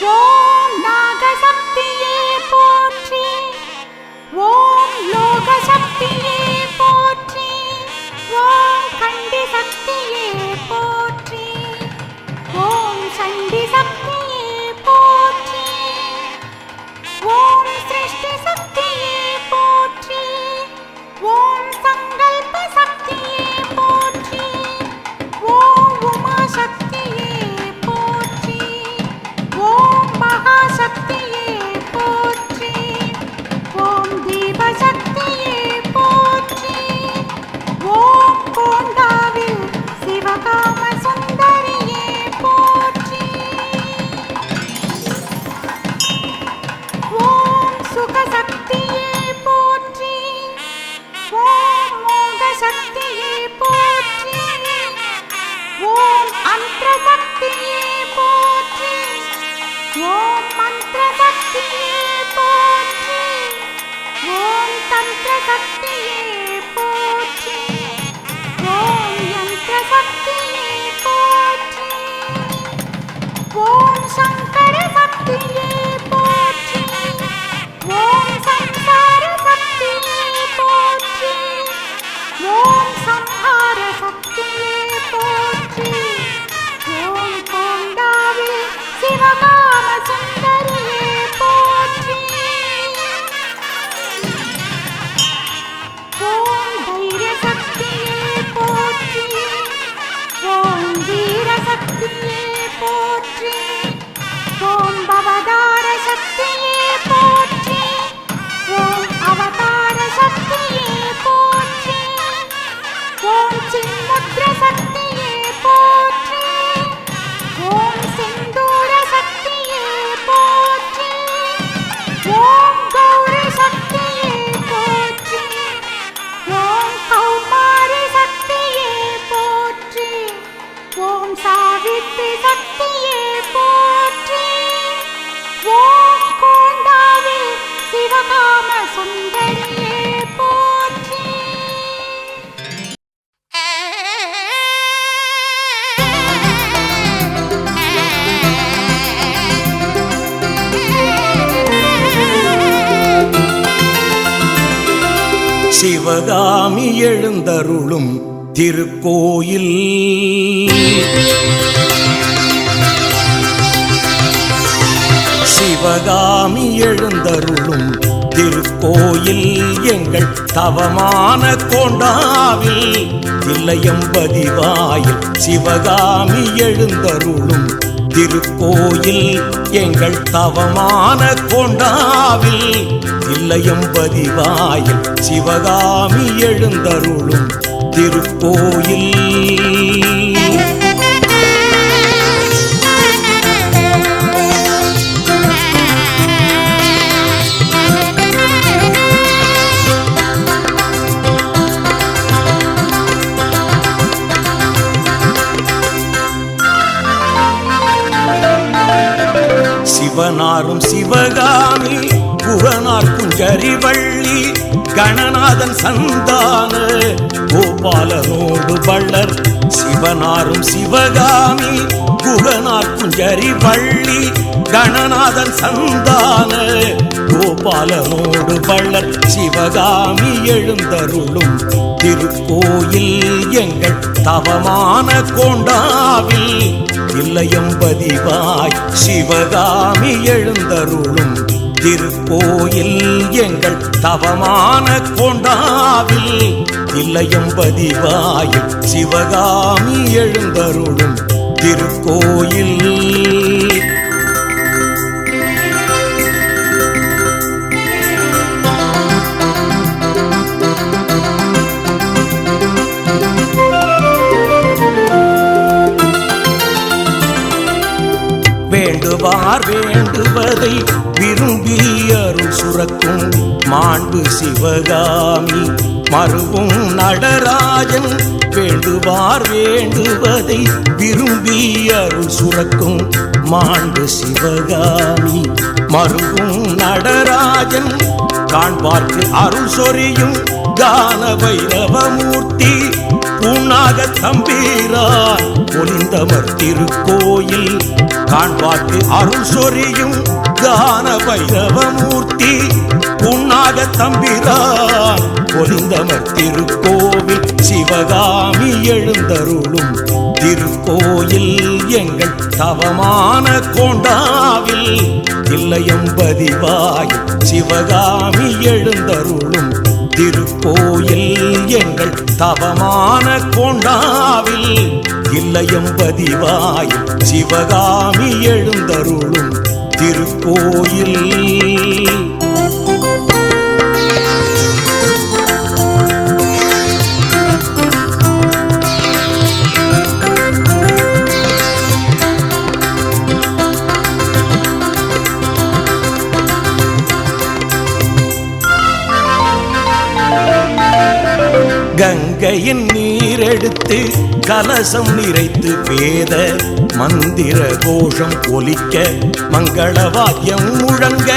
Go! 伤悲 Sivakami எழுந்தருளும் திருக்கோயில். சிவகாமி எழுந்தருளும் திருக்கோயில் எங்கள் தவமான கொண்டாவில் இல்லையம்பதிவாயில் சிவகாமி எழுந்தருளும் திருக்கோயில் எங்கள் தவமான கொண்டாவில் இல்லையம்பதிவாயில் சிவகாமி எழுந்தருளும் திருக்கோயில். சிவனாரும் சிவகாமி புகனார் குஞ்சரி கணநாதன் சந்தான கோபாலனோடு பள்ளர் சிவனாரும் சிவகாமி குகனார் குஞ்சரி பள்ளி கணநாதன் சந்தான கோபாலனோடு பள்ளர் சிவகாமி எழுந்தருளும் திருக்கோயில் எங்கள் தவமான கொண்டாவில். இல்லையம்பதிவாய் சிவகாமி எழுந்தருளும் திருக்கோயில் எங்கள் தவமான கொண்டாவில். இல்லையம்பதிவாய் சிவகாமி எழுந்தருளும் திருக்கோயில். வேண்டுவார் வேண்டுவதை விரும்பி அருள் சுரக்கும் மாண்பு சிவகாமி. மறுவும் நடராஜன் வேண்டுவார் வேண்டுவதை விரும்பி அருள் சுரக்கும் மாண்பு சிவகாமி. மறுவும் நடராஜன் காண்பார்க்கு அருள் சொரியும் கான வைரவமூர்த்தி. பூனாக தம்பீரார் ஒளிந்தவர் திருக்கோயில். காண்பார்க்கு அருள் சொரியும் கான பைரவமூர்த்தி பூனாக தம்பிரார் ஒளிந்தவர் திருக்கோவில். சிவகாமி எழுந்தருளும் திருக்கோயில். எங்கள் தவமான கொண்டாவில் இல்லையம்பதிவாய் சிவகாமி எழுந்தருளும் திருக்கோயில் எங்கள் தவமான கொண்டாவில் இல்லையும் பதிவாய் சிவகாமி எழுந்தருளும் திருக்கோயில். கங்கையின் நீரெடுத்து கலசம் நிறைத்து வேத மந்திர கோஷம் ஒலிக்க மங்கள வாக்கியம் முழங்க.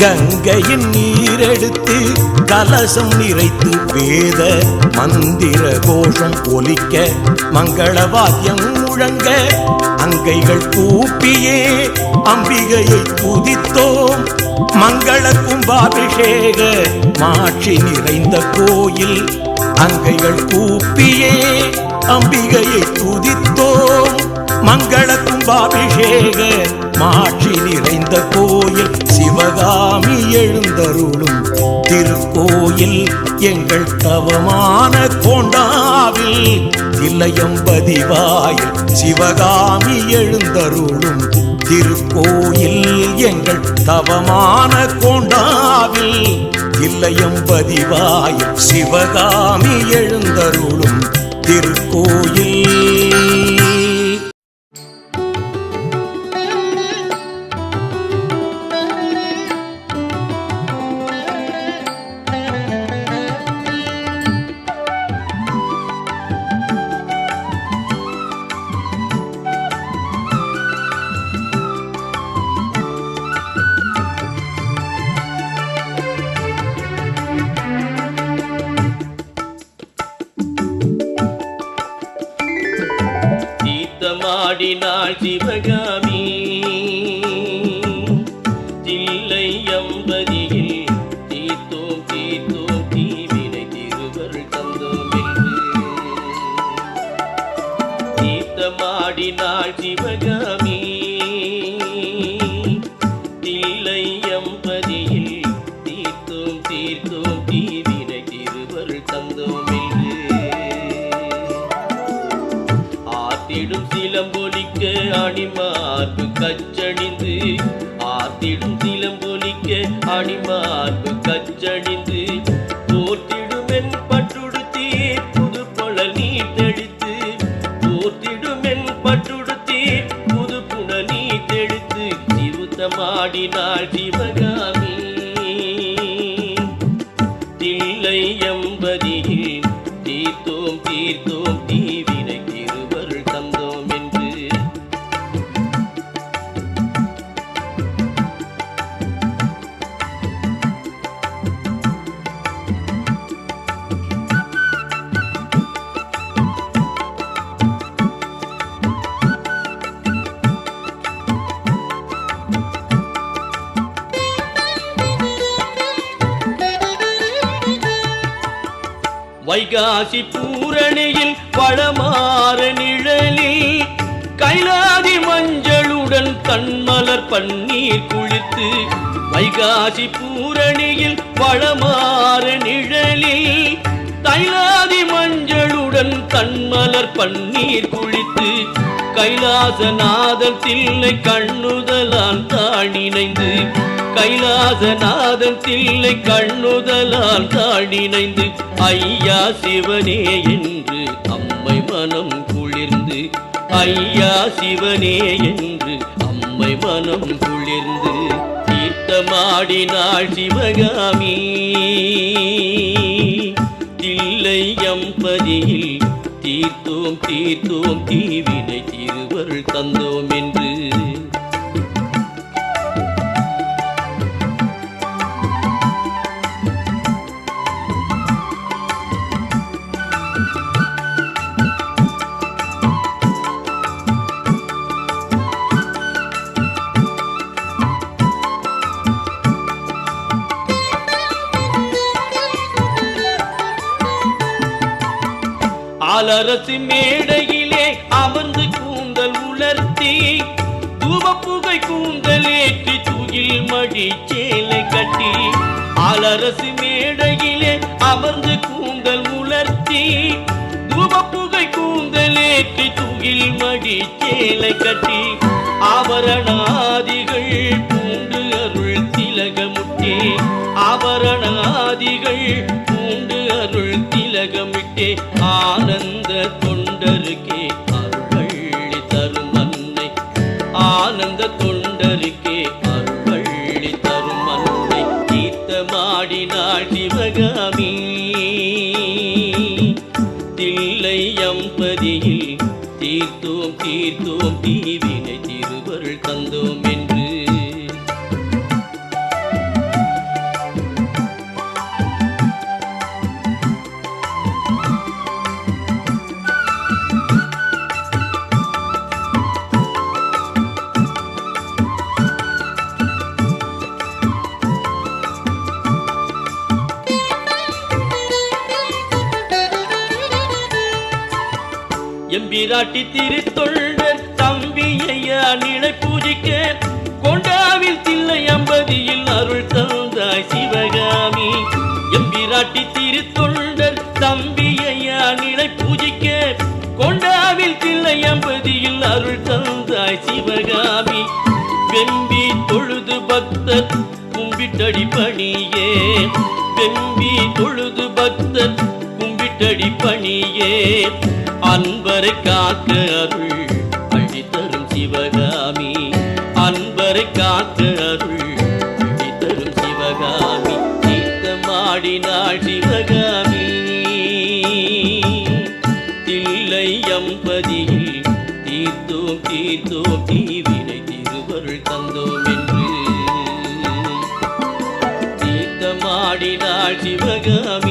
கங்கையின் நீரெடுத்து கலசம் நிறைத்து வேத மந்திர கோஷம் ஒலிக்க மங்கள வாக்கியம் முழங்க அங்கைகள் கூப்பியே அம்பிகையை துதித்தோம். மங்கள கும்பாபிஷேக மாட்சி நிறைந்த கோயில் அங்கைகள் கூப்பியே அம்பிகையை துதித்தோம். மங்கள கும்பாபிஷேக மாற்றி நிறைந்த கோயில் சிவகாமி எழுந்தருளும் திருக்கோயில் எங்கள் தவமான கொண்டாவில் இல்லையம்பதிவாய் சிவகாமி எழுந்தருளும் திருக்கோயில் எங்கள் தவமான கொண்டாவில் இல்லையம்பதிவாய் சிவகாமி எழுந்தருளும் திருக்கோயில். சிறுத்தமாடினாள் வைகாசி பூரணியில் பழமாற நிழலில் கைலாதி மஞ்சளுடன் கண்மலர் பன்னீர் குளித்து வைகாசி பூரணியில் பழமாற நிழலில் தைலாதி மஞ்சளுடன் கண்மலர் பன்னீர் குளித்து கைலாசநாதன் தில்லை கண்ணுதலால் தாணிணைந்து கைலாசநாதன் தில்லை கண்ணுதலால் தாணிணைந்து ஐயா சிவனே என்று அம்மை மனம் குளிர்ந்து. ஐயா சிவனே என்று அம்மை மனம் குளிர்ந்து. தீர்த்தமாடினாள் சிவகாமி. தில்லை எம்பதியில் தீர்த்தோம் தீர்த்தோம் தீவினை திருவருள் தந்தோம் என்று. ஆலரசு மேடையிலே அமர்ந்து கூந்தல் உலர்த்தி தூவப்புகை கூந்தலேற்றி துகில் மடி சேலை கட்டி ஆலரசு மேடையிலே அமர்ந்து கூந்தல் உலர்த்தி தூவப்புகை கூந்தலேற்றி துகில் மடி சேலை கட்டி ஆபரணாதிகள் பூண்டு அருள் திலகமுட்டே ஆபரணாதிகள் பூண்டு திலகமிட்டே ஆனந்த தொண்டருக்கே. எம்பிராட்டி திருத்தொண்டர் தம்பியையா நிலை பூஜிக்க கொண்டாவில் தில்லை அம்பதியில் அருள் தந்தாய் சிவகாமி. எம்பிராட்டி திருத்தொண்டர் தம்பியையா நிலை பூஜிக்க கொண்டாவில் தில்லை அம்பதியில் அருள் தந்தாய் சிவகாமி. வெம்பி தொழுது பக்தர் கும்பிட்டடி பணியே. வெம்பி தொழுது பக்தர் கும்பிட்டடி பணியே. அன்பரை காக்க அருள் அழி தரும் சிவகாமி. அன்பரை காக்க அருள் அழி தரும் சிவகாமி. தீர்த்தமாடினாள் சிவகாமி. தில்லை எம்பதியில் தீர்த்தோம் தீர்த்தோம் தீவினை திருவருள் தந்தோம் என்று. தீர்த்தமாடினாள் சிவகாமி.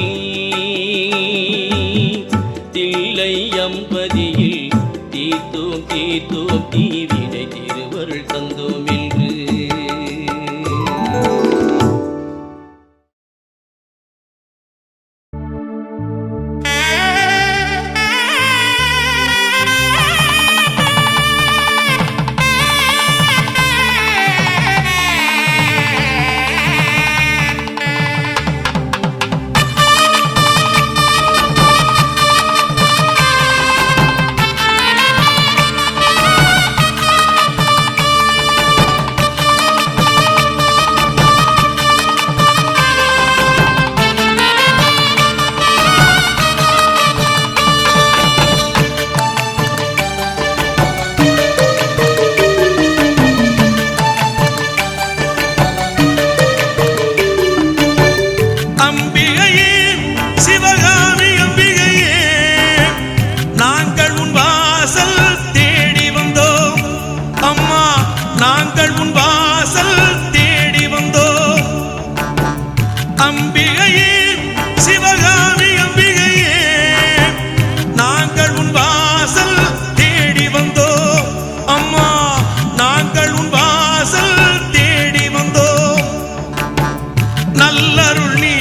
நல்லருள் நீ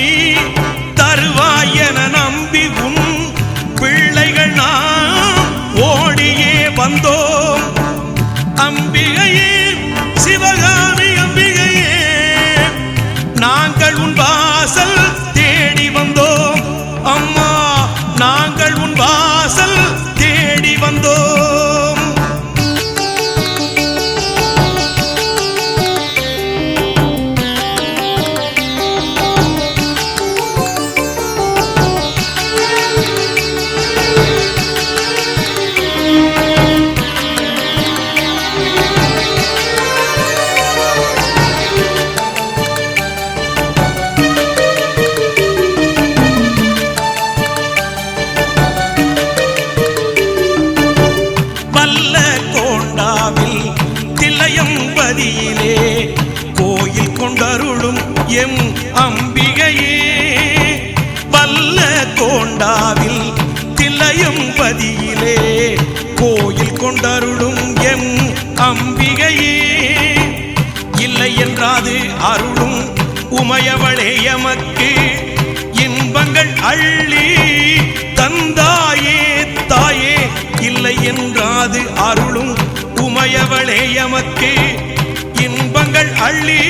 அள்ளி தந்தாயே தாயே இல்லை என்றாது அருளும் உமையவளே எமக்கு. இன்பங்கள் அள்ளி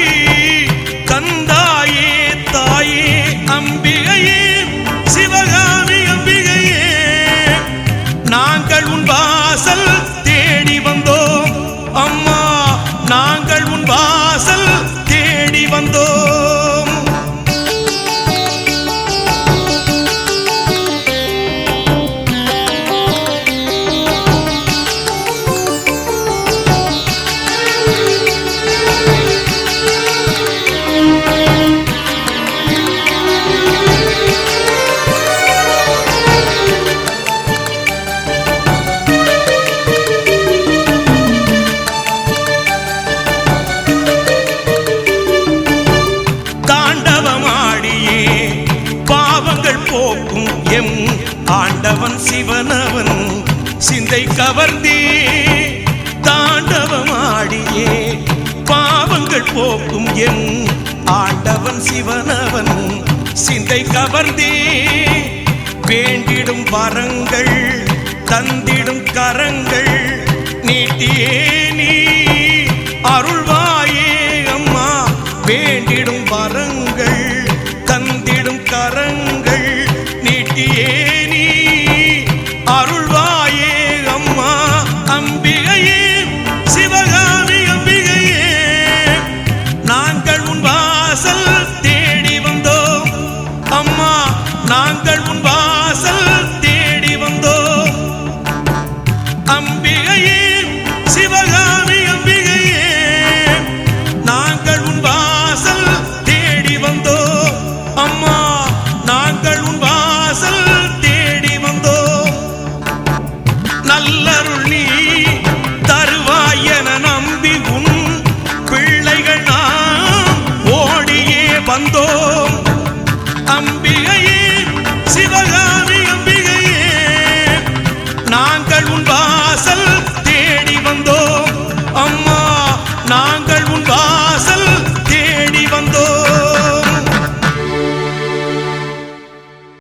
தந்தே. வேண்டிடும் வரங்கள் தந்திடும் கரங்கள் நீட்டியே.